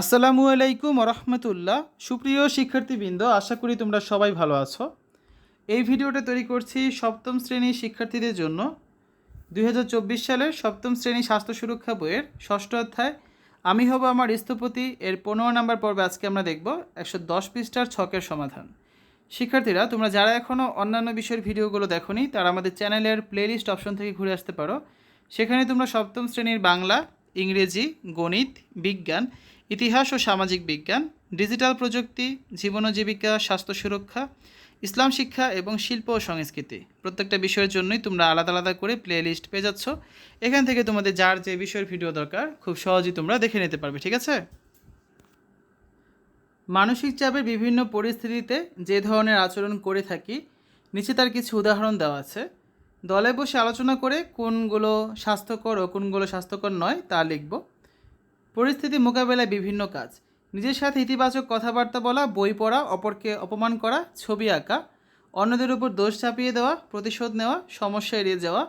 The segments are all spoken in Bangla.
আসসালামু আলাইকুম রহমতুল্লাহ সুপ্রিয় শিক্ষার্থীবৃন্দ, আশা করি তোমরা সবাই ভালো আছো। এই ভিডিওটা তৈরি করছি সপ্তম শ্রেণির শিক্ষার্থীদের জন্য। দু হাজার চব্বিশ সালের সপ্তম শ্রেণি স্বাস্থ্য সুরক্ষা বইয়ের ষষ্ঠ অধ্যায়। আমি হব আমার স্থপতি। এর পনেরো নম্বর পর্বে আজকে আমরা দেখব একশো দশ পৃষ্ঠার ছকের সমাধান। শিক্ষার্থীরা, তোমরা যারা এখনও অন্যান্য বিষয়ের ভিডিওগুলো দেখোনি, তারা আমাদের চ্যানেলের প্লেলিস্ট অপশন থেকে ঘুরে আসতে পারো। সেখানে তোমরা সপ্তম শ্রেণির বাংলা ইংরেজি, গণিত, বিজ্ঞান, ইতিহাস ও সামাজিক বিজ্ঞান, ডিজিটাল প্রযুক্তি, জীবন ও জীবিকা, স্বাস্থ্য সুরক্ষা, ইসলাম শিক্ষা এবং শিল্প ও সংস্কৃতি। প্রত্যেকটা বিষয়ের জন্যই তোমরা আলাদা আলাদা করে প্লে লিস্ট পেয়ে যাচ্ছ। এখান থেকে তোমাদের যার যে বিষয়ের ভিডিও দরকার, খুব সহজেই তোমরা দেখে নিতে পারবে, ঠিক আছে? মানসিক চাপের বিভিন্ন পরিস্থিতিতে যে ধরনের আচরণ করে থাকি, নিচে তার কিছু উদাহরণ দেওয়া আছে। দলে বসে আলোচনা করে কোনগুলো স্বাস্থ্যকর ও কোনগুলো স্বাস্থ্যকর নয় তা লিখব। পরিস্থিতি মোকাবেলায় বিভিন্ন কাজ। নিজের সাথে ইতিবাচক কথাবার্তা বলা, বই পড়া, অপরকে অপমান করা, ছবি আঁকা, অন্যদের উপর দোষ চাপিয়ে দেওয়া, প্রতিশোধ নেওয়া, সমস্যা এড়িয়ে যাওয়া,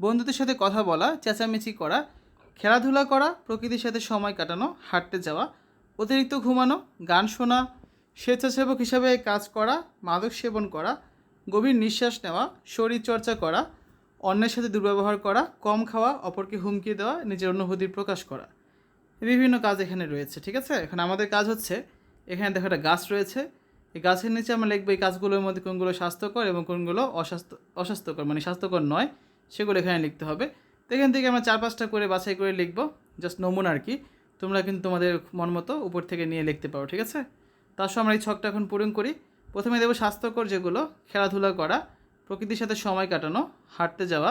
বন্ধুদের সাথে কথা বলা, চেঁচামেচি করা, খেলাধুলা করা, প্রকৃতির সাথে সময় কাটানো, হাঁটতে যাওয়া, অতিরিক্ত ঘুমানো, গান শোনা, স্বেচ্ছাসেবক হিসাবে কাজ করা, মাদক সেবন করা, গভীর নিঃশ্বাস নেওয়া, শরীরচর্চা করা অন্যের সাথে দুর্ব্যবহার করা, কম খাওয়া, অপরকে হুমকি দেওয়া, নিজের অনুভূতি প্রকাশ করা। বিভিন্ন কাজ এখানে রয়েছে, ঠিক আছে? এখন আমাদের কাজ হচ্ছে, এখানে দেখো একটা গাছ রয়েছে। এই গাছের নিচে আমরা লিখব এই কাজগুলোর মধ্যে কোনগুলো স্বাস্থ্যকর এবং কোনগুলো অস্বাস্থ্য, অস্বাস্থ্যকর মানে স্বাস্থ্যকর নয়, সেগুলো এখানে লিখতে হবে। তো এখান থেকে আমরা চার পাঁচটা করে বাছাই করে লিখব জাস্ট নমুনা আর কি। তোমরা কিন্তু তোমাদের মন মতো উপর থেকে নিয়ে লিখতে পারো, ঠিক আছে? তার সঙ্গে আমরা এই ছকটা এখন পূরণ করি। প্রথমে দেবো স্বাস্থ্যকর যেগুলো, খেলাধুলা করা প্রকৃতির সাথে সময় কাটানো, হাঁটতে যাওয়া,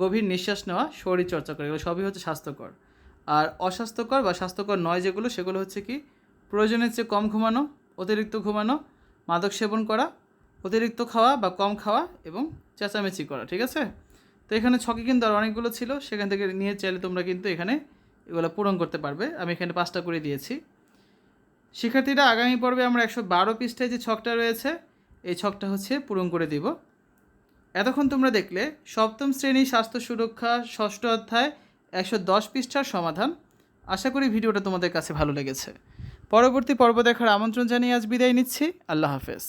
গভীর নিঃশ্বাস নেওয়া, শরীর চর্চা করা, এগুলো সবই হচ্ছে স্বাস্থ্যকর। আর অস্বাস্থ্যকর বা স্বাস্থ্যকর নয় যেগুলো, সেগুলো হচ্ছে কি? প্রয়োজনের চেয়ে কম ঘুমানো, অতিরিক্ত ঘুমানো, মাদক সেবন করা, অতিরিক্ত খাওয়া বা কম খাওয়া এবং চেঁচামেচি করা, ঠিক আছে? তো এখানে ছকে কিন্তু আর অনেকগুলো ছিল, সেখান থেকে নিয়ে চাইলে তোমরা কিন্তু এখানে এগুলো পূরণ করতে পারবে। আমি এখানে পাঁচটা করে দিয়েছি। শিক্ষার্থীরা, আগামী পর্বে আমরা একশো বারো পৃষ্ঠায় যে ছকটা রয়েছে, এই ছকটা হচ্ছে পূরণ করে দিব। এতক্ষণ তোমরা দেখলে সপ্তম শ্রেণি স্বাস্থ্য সুরক্ষা ষষ্ঠ অধ্যায় একশো দশ পৃষ্ঠার সমাধান। আশা করি ভিডিওটা তোমাদের কাছে ভালো লেগেছে। পরবর্তী পর্ব দেখার আমন্ত্রণ জানিয়ে আজ বিদায় নিচ্ছি। আল্লাহ হাফেজ।